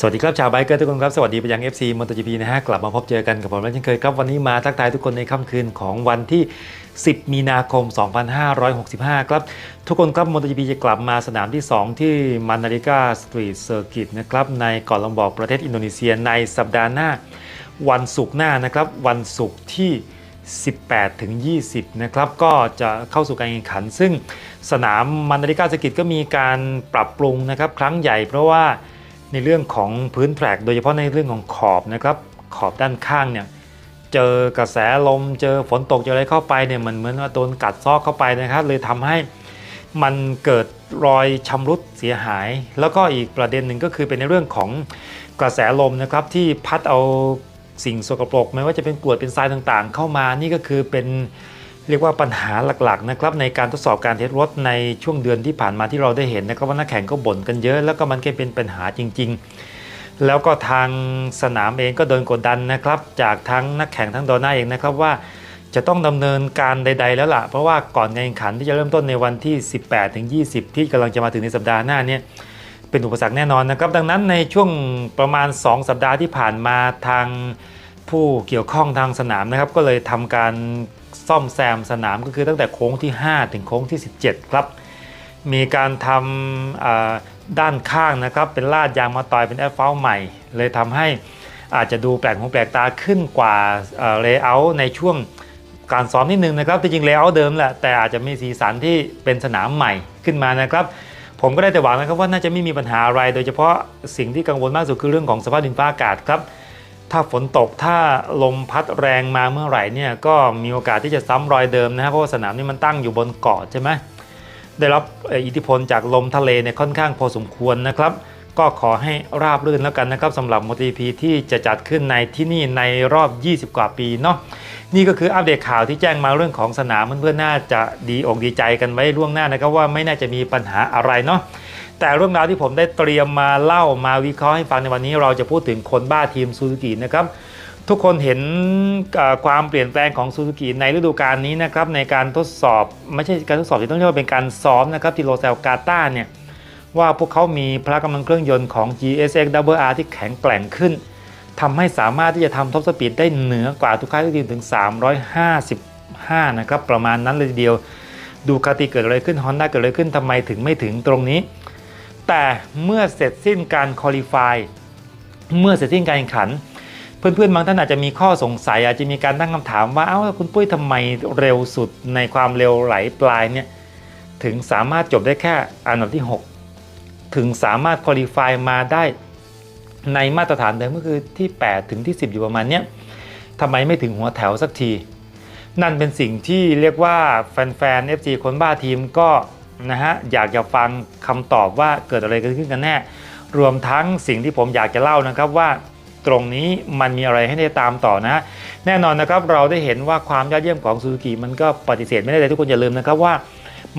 สวัสดีครับชาวไบเกอร์ทุกคนครับ สวัสดีไปยัง FC m o t o GP นะฮะ กลับมาพบเจอกันกับผมแล้วเช่นเคยครับ วันนี้มาทักทายทุกคนในค่ำคืนของวันที่ 10 มีนาคม 2565 ครับ ทุกคนครับ m o t o GP จะกลับมาสนามที่ 2 ที่มานาริกาสตรีทเซอร์กิตนะครับ ในเกาะลอมบอกประเทศอินโดนีเซียในสัปดาห์หน้า วันศุกร์หน้านะครับ วันศุกร์ที่ 18 ถึง 20 นะครับ ก็จะเข้าสู่การแข่งขัน ซึ่งสนามมันนาริกาสกิตก็มีการปรับปรุงนะครับครั้งใหญ่เพราะว่า ในเรื่องของพื้นแทร็กโดยเฉพาะในเรื่องของขอบนะครับขอบด้านข้างเนี่ยเจอกระแสลมเจอฝนตกเจออะไรเข้าไปเนี่ยมันเหมือนว่าโดนกัดซอกเข้าไปนะครับ เลยทำให้มันเกิดรอยชำรุดเสียหาย แล้วก็อีกประเด็นหนึ่งก็คือเป็นในเรื่องของกระแสลมนะครับที่พัดเอาสิ่งสกปรกไม่ว่าจะเป็นกรวดเป็นทรายต่างๆ เข้ามานี่ก็คือเป็น เรียกว่าปัญหาหลักๆนะครับในการทดสอบการเทสรถในช่วงเดือนที่ผ่านมาที่เราได้เห็นนะครับว่านักแข่งก็บ่นกันเยอะแล้วก็มันก็เป็นปัญหาจริง ๆ แล้วก็ทางสนามเองก็โดนกดดันนะครับ จากทั้งนักแข่งทั้งโดน่าเองนะครับว่าจะต้องดำเนินการใด ๆ แล้วล่ะ เพราะว่าก่อนการแข่งขันที่จะเริ่มต้นในวันที่ 18ถึง20 ที่กำลังจะมาถึงในสัปดาห์หน้าเนี่ยเป็นอุปสรรคแน่นอนนะครับ ดังนั้นในช่วงประมาณ 2 สัปดาห์ที่ผ่านมาทางผู้เกี่ยวข้องทางสนามนะครับ ก็เลยทำการ ซ่อมแซมสนามก็คือตั้งแต่โค้งที่ 5 ถึงโค้งที่ 17 ครับ มีการทำด้านข้างนะครับเป็นลาดยางมาตอยเป็นแอสฟัลต์ใหม่ เลยทำให้อาจจะดูแปลกหูแปลกตาขึ้นกว่าเลเยอร์ในช่วงการซ้อมนิดนึงนะครับจริงเลเยอร์เดิมแหละแต่อาจจะมีสีสันที่เป็นสนามใหม่ขึ้นมานะครับผมก็ได้แต่หวังนะครับว่าน่าจะไม่มีปัญหาอะไร โดยเฉพาะสิ่งที่กังวลมากสุดคือเรื่องของสภาพดินฟ้าอากาศครับ ถ้าฝนตกถ้าลมพัดแรงมาเมื่อไหร่เนี่ยก็มีโอกาสที่จะซ้ำรอยเดิมนะครับเพราะว่าสนามนี้มันตั้งอยู่บนเกาะใช่ไหมได้รับอิทธิพลจากลมทะเลในยค่อนข้างพอสมควรนะครับ ก็ขอให้ราบรื่นแล้วกันนะครับสำหรับ MotoGP ที่จะจัดขึ้นในที่นี่ในรอบ 20 กว่าปีเนาะนี่ก็คืออัปเดตข่าวที่แจ้งมาเรื่องของสนามเพื่อนๆน่าจะดีอกดีใจกันไว้ล่วงหน้านะครับว่าไม่น่าจะมีปัญหาอะไรเนาะ แต่เรื่องราวที่ผมได้เตรียมมาเล่ามาวิเคราะห์ให้ฟังในวันนี้ เราจะพูดถึงคนบ้าทีมซูซูกินะครับทุกคนเห็นความเปลี่ยนแปลงของซูซูกิในฤดูกาลนี้นะครับในการทดสอบไม่ใช่การทดสอบที่ต้องเรียกว่าเป็นการซ้อมนะครับที่โรเซลกาตาเนี่ยว่าพวกเขามีพละกำลังเครื่องยนต์ของ GSX WR ที่แข็งแกร่งขึ้นทำให้สามารถที่จะทำท็อปสปีดได้เหนือกว่าทุกค่ายทุกทีมถึง 355 นะครับประมาณนั้นเลยทีเดียว ดูคาติเกิดอะไรขึ้นฮอนด้าเกิดอะไรขึ้นทำไมถึงไม่ถึงตรงนี้ แต่เมื่อเสร็จสิ้นการคอลี่ฟายเมื่อเสร็จสิ้นการแข่งขัน เพื่อนๆบางท่านอาจจะมีข้อสงสัย อาจจะมีการตั้งคำถามว่าเอ้าคุณปุ้ยทำไมเร็วสุดในความเร็วไหลปลายเนี่ยถึงสามารถจบได้แค่อันดับที่ 6 ถึงสามารถคุริฟายมาได้ในมาตรฐานเดิมก็คือที่ 8 ถึงที่ 10 อยู่ประมาณเนี้ยทำไมไม่ถึงหัวแถวสักที นั่นเป็นสิ่งที่เรียกว่าแฟนๆ FG คนบ้าทีมก็ นะฮะอยากจะฟังคำตอบว่าเกิดอะไรกันขึ้นกันแน่รวมทั้งสิ่งที่ผมอยากจะเล่านะครับว่าตรงนี้มันมีอะไรให้ได้ตามต่อนะ แน่นอนนะครับเราได้เห็นว่าความยอดเยี่ยมของซูซูกิมันก็ปฏิเสธไม่ได้แต่ทุกคนอย่าลืมนะครับว่า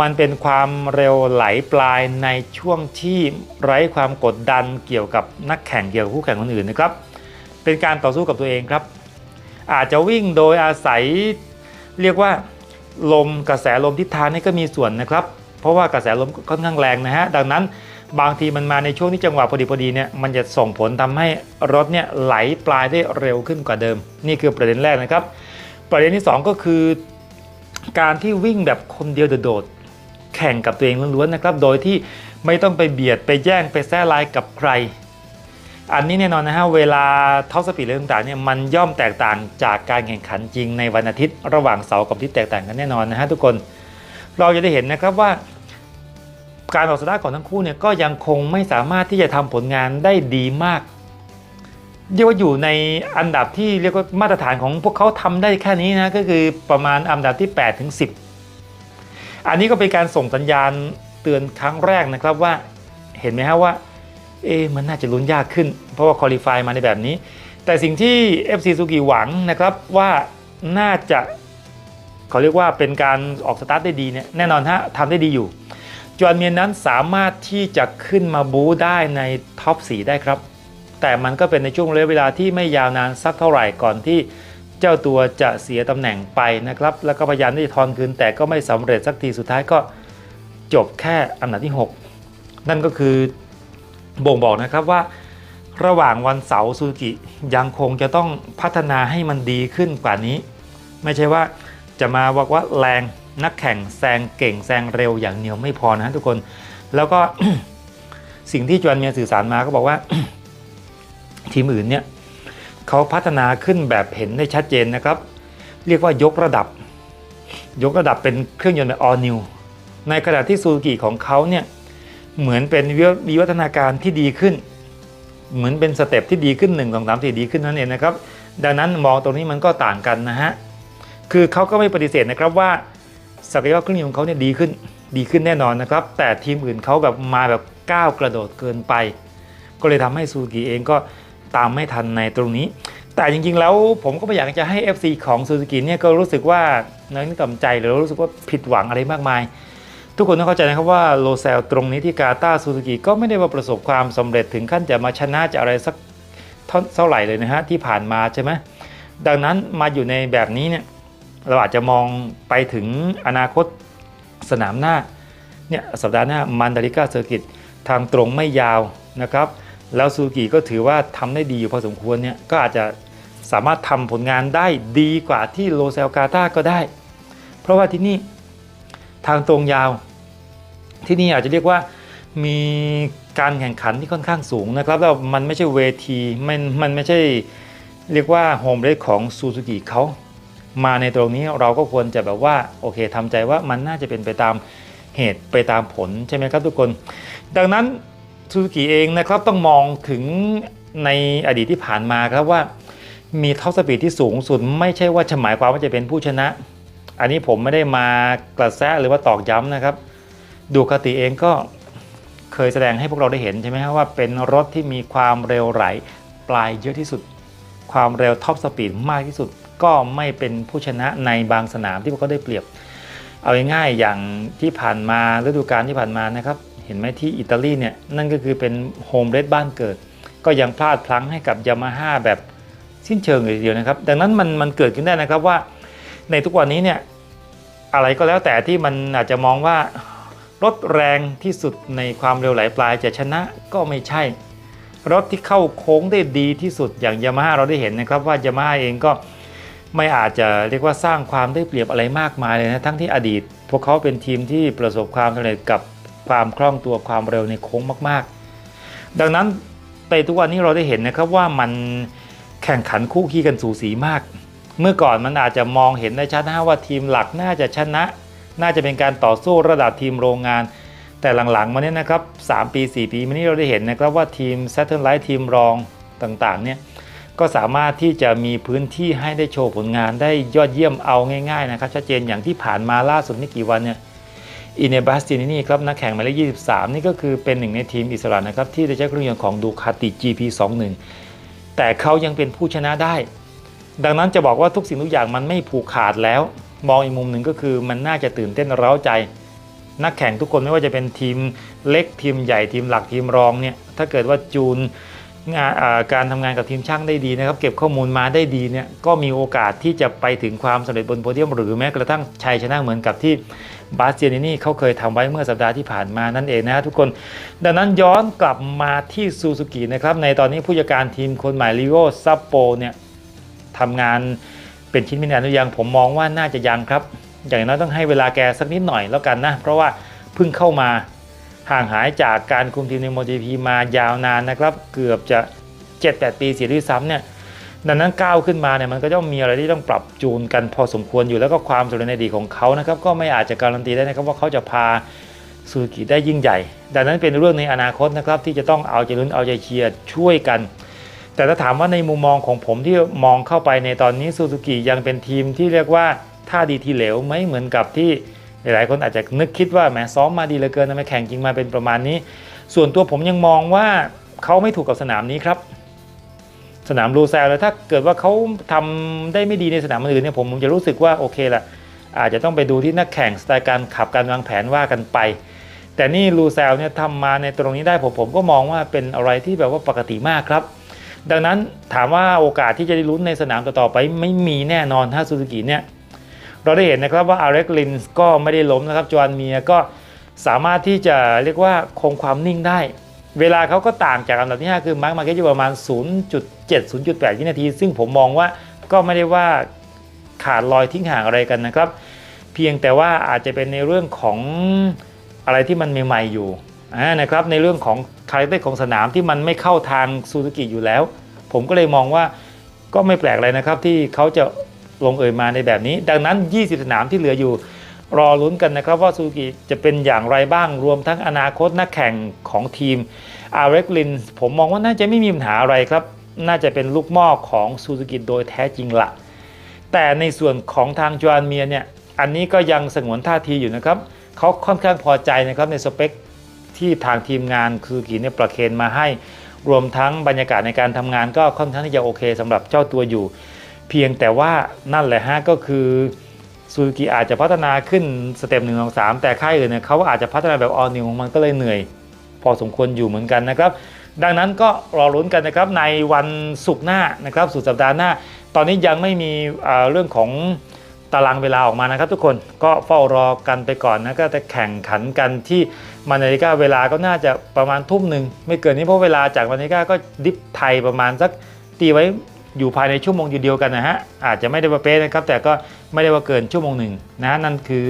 มันเป็นความเร็วไหลปลายในช่วงที่ไร้ความกดดันเกี่ยวกับนักแข่งเกี่ยวกับคู่แข่งคนอื่นนะครับ เป็นการต่อสู้กับตัวเองครับ อาจจะวิ่งโดยอาศัยเรียกว่า ลมกระแสลมทิศทางนี่ก็มีส่วนนะครับ เพราะว่ากระแสลมค่อนข้างแรงนะฮะดังนั้นบางทีมันมาในช่วงที่จังหวะพอดีพอดีเนี่ยมันจะส่งผลทำให้รถเนี่ยไหลปลายได้เร็วขึ้นกว่าเดิม นี่คือประเด็นแรกนะครับ ประเด็นที่สองก็คือ การที่วิ่งแบบคนเดียวโดดแข่งกับตัวเองล้วนๆนะครับ โดยที่ไม่ต้องไปเบียดไปแย่งไปแซ่ลายกับใคร อันนี้แน่นอนนะฮะเวลาท็อปสปีดเรื่องต่างๆเนี่ยมันย่อมแตกต่างจากการแข่งขันจริงในวันอาทิตย์ ระหว่างเสาร์กับอาทิตย์แตกต่างกันแน่นอนนะฮะทุกคน เราจะได้เห็นนะครับว่า การออกสตาร์ทของทั้งคู่เนี่ยก็ยังคงไม่สามารถที่จะทำผลงานได้ดีมากเรียกว่าอยู่ในอันดับที่เรียกว่ามาตรฐานของพวกเขาทำได้แค่นี้นะก็คือประมาณอันดับที่8ถึง10 อันนี้ก็เป็นการส่งสัญญาณเตือนครั้งแรกนะครับว่าเห็นไหมฮะว่าเอ๊มันน่าจะลุ้นยากขึ้น เพราะว่าคอลี่ฟายมาในแบบนี้ แต่สิ่งที่ FC ซูกิหวังนะครับว่าน่าจะเขาเรียกว่าเป็นการออกสตาร์ทได้ดีเนี่ยแน่นอนฮะทำได้ดีอยู่ จอห์นเมียนนั้นสามารถที่จะขึ้นมาบู๊ได้ในท็อป4ได้ครับ แต่มันก็เป็นในช่วงระยะเวลาที่ไม่ยาวนานสักเท่าไหร่ก่อนที่เจ้าตัวจะเสียตำแหน่งไปนะครับ แล้วก็พยายามที่จะทอนคืนแต่ก็ไม่สำเร็จสักทีสุดท้ายก็จบแค่อันดับที่ 6 นั่นก็คือบ่งบอกนะครับว่า ระหว่างวันเสาร์ซูซูกิยังคงจะต้องพัฒนาให้มันดีขึ้นกว่านี้ ไม่ใช่ว่าจะมาบอกว่าแรง นักแข่งแซงเก่งแซงเร็วอย่างเดียวไม่พอนะทุกคน แล้วก็สิ่งที่จวนเมียสื่อสารมาก็บอกว่า ทีมอื่นเนี่ยเขาพัฒนาขึ้นแบบเห็นได้ชัดเจนนะครับ เรียกว่ายกระดับ ยกระดับเป็นเครื่องยนต์แบบ all new ในขณะที่ซูซูกิของเขาเนี่ยเหมือนเป็นวิวัฒนาการที่ดีขึ้น เหมือนเป็นสเต็ปที่ดีขึ้น1 2 3 4ดีขึ้นนั่นเองนะครับ ดังนั้นมองตรงนี้มันก็ต่างกันนะฮะ คือเขาก็ไม่ปฏิเสธนะครับว่า ศักยภาพเครื่องยนต์ของเขาเนี่ยดีขึ้นดีขึ้นแน่นอนนะครับ แต่ทีมอื่นเขาแบบมาแบบก้าวกระโดดเกินไป ก็เลยทำให้ซูซูกิเองก็ตามไม่ทันในตรงนี้ แต่จริงๆแล้วผมก็ไม่อยากจะให้ FC ของซูซูกิเนี่ยก็รู้สึกว่าเนื้อต่ำใจหรือรู้สึกว่าผิดหวังอะไรมากมาย ทุกคนต้องเข้าใจนะครับว่าโลเซลตรงนี้ที่กาตาร์ซูซูกิก็ไม่ได้ว่าประสบความสำเร็จถึงขั้นจะมาชนะจะอะไรสักเท่าไหร่เลยนะฮะที่ผ่านมาใช่ไหมดังนั้นมาอยู่ในแบบนี้เนี่ย เราอาจจะมองไปถึงอนาคตสนามหน้าเนี่ยสัปดาห์หน้ามันดาริกาเซอร์กิตทางตรงไม่ยาวนะครับ แล้วซูซูกิก็ถือว่าทำได้ดีอยู่พอสมควรเนี่ยก็อาจจะสามารถทำผลงานได้ดีกว่าที่โลเซลกาตาก็ได้ เพราะว่าที่นี่ทางตรงยาว ที่นี่อาจจะเรียกว่ามีการแข่งขันที่ค่อนข้างสูงนะครับ แล้วมันไม่ใช่เวทีมันมันไม่ใช่เรียกว่าโฮมเรสของซูซูกิเขา มาในตรงนี้เราก็ควรจะแบบว่าโอเคทำใจว่ามันน่าจะเป็นไปตามเหตุไปตามผลใช่ไหมครับทุกคน ดังนั้นซูซูกิเองนะครับต้องมองถึงในอดีตที่ผ่านมาครับว่ามีท็อปสปีดที่สูงสุด ไม่ใช่ว่าจะหมายความว่าจะเป็นผู้ชนะ อันนี้ผมไม่ได้มากระแซะหรือว่าตอกย้ำนะครับ ดูคติเองก็เคยแสดงให้พวกเราได้เห็นใช่ไหมครับว่าเป็นรถที่มีความเร็วไหลปลายเยอะที่สุด ความเร็วท็อปสปีดมากที่สุด ก็ไม่เป็นผู้ชนะในบางสนามที่พวกเขาได้เปรียบ เอาง่ายๆอย่างที่ผ่านมาฤดูกาลที่ผ่านมานะครับ เห็นไหมที่อิตาลีเนี่ยนั่นก็คือเป็นโฮมเรสบ้านเกิด ก็ยังพลาดพลั้งให้กับยามาฮ่าแบบสิ้นเชิงเลยทีเดียวนะครับ ดังนั้นมันมันเกิดขึ้นได้นะครับว่า ในทุกวันนี้เนี่ยอะไรก็แล้วแต่ที่มันอาจจะมองว่ารถแรงที่สุดในความเร็วไหลปลายจะชนะก็ไม่ใช่ รถที่เข้าโค้งได้ดีที่สุดอย่างยามาฮ่าเราได้เห็นนะครับว่ายามาฮ่าเองก็ ไม่อาจจะเรียกว่าสร้างความได้เปรียบอะไรมากมายเลยนะทั้งที่อดีต พวกเขาเป็นทีมที่ประสบความสำเร็จกับความคล่องตัวความเร็วในโค้งมาก ๆ ดังนั้นในทุกวันนี้เราได้เห็นนะครับว่ามันแข่งขันคู่ขี้กันสูสีมาก เมื่อก่อนมันอาจจะมองเห็นได้ชัดนะว่าทีมหลักน่าจะชนะ น่าจะเป็นการต่อสู้ระดับทีมโรงงาน แต่หลังๆมาเนี้นะครับ3ปี 4 ปีมานี้เราได้เห็นนะครับว่าทีม Saturn Light ทีมรองต่างๆเนี่ย ก็สามารถที่จะมีพื้นที่ให้ได้โชว์ผลงานได้ยอดเยี่ยมเอาง่ายๆนะครับชัดเจนอย่างที่ผ่านมาล่าสุดไม่กี่วันเนี่ยอินเนบัสตินี่ครับนักแข่งหมายเลข23 นี่ก็คือเป็นหนึ่งในทีมอิสระนะครับที่ได้ใช้เครื่องยนต์ของดูคาติ GP21 แต่เขายังเป็นผู้ชนะได้ ดังนั้นจะบอกว่าทุกสิ่งทุกอย่างมันไม่ผูกขาดแล้ว มองอีกมุมหนึ่งก็คือมันน่าจะตื่นเต้นเร้าใจ นักแข่งทุกคนไม่ว่าจะเป็นทีมเล็กทีมใหญ่ทีมหลักทีมรองเนี่ยถ้าเกิดว่าจูน งานการทำงานกับทีมช่างได้ดีนะครับ เก็บข้อมูลมาได้ดีเนี่ยก็มีโอกาสที่จะไปถึงความสำเร็จบนโพเดียม หรือแม้กระทั่งชัยชนะเหมือนกับที่บาสเตียนินี่เขาเคยทำไว้เมื่อสัปดาห์ที่ผ่านมานั่นเองนะทุกคน ดังนั้นย้อนกลับมาที่ซูซูกินะครับในตอนนี้ผู้จัดการทีมคนใหม่ลิโอซัปโปเนี่ยทำงานเป็นชิ้นเป็นอันหรือยังผมมองว่าน่าจะยังครับ อย่างน้อยต้องให้เวลาแกสักนิดหน่อยแล้วกันนะ เพราะว่าเพิ่งเข้ามา ห่างหายจากการคุมทีมในโมจิพีมายาวนานนะครับเกือบจะ 7-8 ปีเสียด้วยซ้ำเนี่ยดังนั้นก้าวขึ้นมาเนี่ยมันก็ต้องมีอะไรที่ต้องปรับจูนกันพอสมควรอยู่แล้วก็ความสำเร็จในดีของเขานะครับก็ไม่อาจจะการันตีได้นะครับว่าเขาจะพาซูซูกิได้ยิ่งใหญ่ ดังนั้นเป็นเรื่องในอนาคตนะครับที่จะต้องเอาใจลุ้นเอาใจเชียร์ช่วยกัน แต่ถ้าถามว่าในมุมมองของผมที่มองเข้าไปในตอนนี้ซูซูกิยังเป็นทีมที่เรียกว่าท่าดีทีเหลวไม่เหมือนกับที่ หลายๆคนอาจจะนึกคิดว่าแหมซ้อมมาดีเหลือเกินทำไมแข่งจริงมาเป็นประมาณนี้ ส่วนตัวผมยังมองว่าเขาไม่ถูกกับสนามนี้ครับ สนามลูแซลแล้วถ้าเกิดว่าเขาทำได้ไม่ดีในสนามอื่นเนี่ยผมจะรู้สึกว่าโอเคละอาจจะต้องไปดูที่นักแข่งสไตล์การขับการวางแผนว่ากันไป แต่นี่ลูแซลเนี่ยทำมาในตรงนี้ได้ผมผมก็มองว่าเป็นอะไรที่แบบว่าปกติมากครับ ดังนั้นถามว่าโอกาสที่จะได้ลุ้นในสนามต่อๆไปไม่มีแน่นอนถ้าซูซูกิเนี่ย เราได้เห็นนะครับว่าอาร์เรกลินส์ก็ไม่ได้ล้มนะครับจอห์นเมียก็สามารถที่จะเรียกว่าคงความนิ่งได้ เวลาเขาก็ต่างจากอันดับที่ 5 คือมาร์คมาเก็ตอยู่ประมาณ 0.7 0.8 วินาที ซึ่งผมมองว่าก็ไม่ได้ว่าขาดลอยทิ้งห่างอะไรกันนะครับ เพียงแต่ว่าอาจจะเป็นในเรื่องของอะไรที่มันใหม่ๆอยู่นะครับในเรื่องของคาแรคเตอร์ของสนามที่มันไม่เข้าทางซูซูกิอยู่แล้ว ผมก็เลยมองว่าก็ไม่แปลกเลยนะครับที่เขาจะ ลงเอ่ยมาในแบบนี้ ดังนั้น 20 สนามที่เหลืออยู่ รอลุ้นกันนะครับว่าซูซูกิจะเป็นอย่างไรบ้างรวมทั้งอนาคตนักแข่งของทีมอาร์เรกลินผมมองว่าน่าจะไม่มีปัญหาอะไรครับ น่าจะเป็นลูกหม้อของซูซูกิโดยแท้จริงละแต่ในส่วนของทางจวานเมียเนี่ยอันนี้ก็ยังสงวนท่าทีอยู่นะครับเขาค่อนข้างพอใจนะครับในสเปคที่ทางทีมงานคือกีเนี่ยประเคนมาให้ รวมทั้งบรรยากาศในการทำงานก็ค่อนข้างที่จะโอเคสำหรับเจ้าตัวอยู่ เพียงแต่ว่านั่นแหละฮะก็คือซูซูกิอาจจะพัฒนาขึ้นสเต็ปหนึ่งสองสามแต่ค่ายอื่นเนี่ยเขาอาจจะพัฒนาแบบออนิวของมันก็เลยเหนื่อย พอสมควรอยู่เหมือนกันนะครับ ดังนั้นก็รอลุ้นกันนะครับในวันศุกร์หน้านะครับสุดสัปดาห์หน้า ตอนนี้ยังไม่มีเรื่องของตารางเวลาออกมานะครับทุกคนก็เฝ้ารอกันไปก่อนนะก็จะแข่งขันกันที่มานาฬิกาเวลาก็น่าจะประมาณทุ่มหนึ่งไม่เกินนี้เพราะเวลาจากมานาฬิกาก็ดิฟไทยประมาณสักตีไว้ อยู่ภายในชั่วโมงเดียวกันนะฮะอาจจะไม่ได้ว่าเป๊ะนะครับแต่ก็ไม่ได้ว่าเกินชั่วโมงหนึ่งนะะนั่นคือ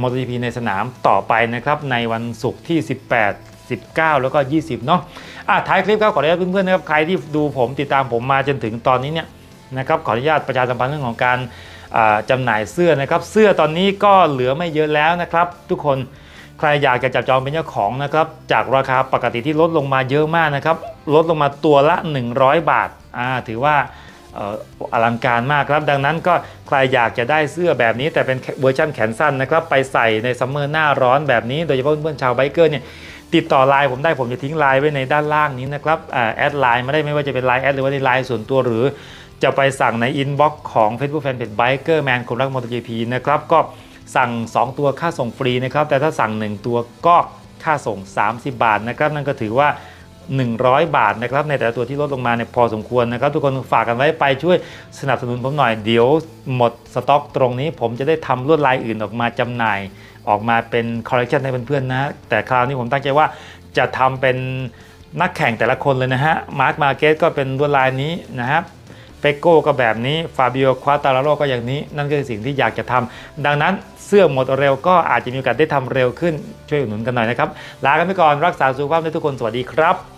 มอเตอร์จีพีในสนามต่อไปนะครับในวันศุกร์ที่ 18 19 แล้วก็ 20 เนาะอะท้ายคลิปครับขออนุญาตเพื่อนๆนะครับใครที่ดูผมติดตามผมมาจนถึงตอนนี้เนี่ยนะครับขออนุญาตประชาสัมพันธ์เรื่องของการอ่าจำหน่ายเสื้อนะครับ เสื้อตอนนี้ก็เหลือไม่เยอะแล้วนะครับ ทุกคนใครอยากจะจับจองเป็นเจ้าของนะครับจากราคาปกติที่ลดลงมาเยอะมากนะครับลดลงมาตัวละ 100 บาทอ่า ถือว่าอลังการมากครับ ดังนั้นก็ใครอยากจะได้เสื้อแบบนี้แต่เป็นเวอร์ชันแขนสั้นนะครับ ไปใส่ในซัมเมอร์หน้าร้อนแบบนี้โดยเฉพาะเพื่อนๆชาวไบเกอร์เนี่ยติดต่อไลน์ผมได้ผมจะทิ้งไลน์ไว้ในด้านล่างนี้นะครับอแอดไลน์มาได้ไม่ว่าจะเป็นไลน์แอดหรือว่าในไลน์ส่วนตัวหรือ จะไปสั่งในอินบ็อกซ์ของ Facebook Fanpage Biker Man คนรักมอเตอร์ GP นะครับก็สั่ง 2 ตัวค่าส่งฟรีนะครับแต่ถ้าสั่ง 1 ตัวก็ค่าส่ง 30 บาทนะครับนั่นก็ถือว่า 100 บาทนะครับในแต่ละตัวที่ลดลงมาเนี่ยพอสมควรนะครับทุกคนฝากกันไว้ไปช่วยสนับสนุนผมหน่อยเดี๋ยวหมดสต็อกตรงนี้ ผมจะได้ทำลวดลายอื่นออกมาจำหน่าย ออกมาเป็นคอลเลคชันให้เพื่อนๆนะแต่คราวนี้ผมตั้งใจว่าจะทำเป็นนักแข่งแต่ละคนเลยนะฮะมาร์คมาเกสก็เป็นลวดลายนี้นะครับเปโก้ก็แบบนี้ ฟาบิโอ ควาตาลาโรก็อย่างนี้ นั่นก็คือสิ่งที่อยากจะทำดังนั้นเสื้อหมดเร็วก็อาจจะมีโอกาสได้ทำเร็วขึ้น ช่วยอุดหนุนกันหน่อยนะครับ ลากันไปก่อน รักษาสุขภาพด้วยทุกคน สวัสดีครับ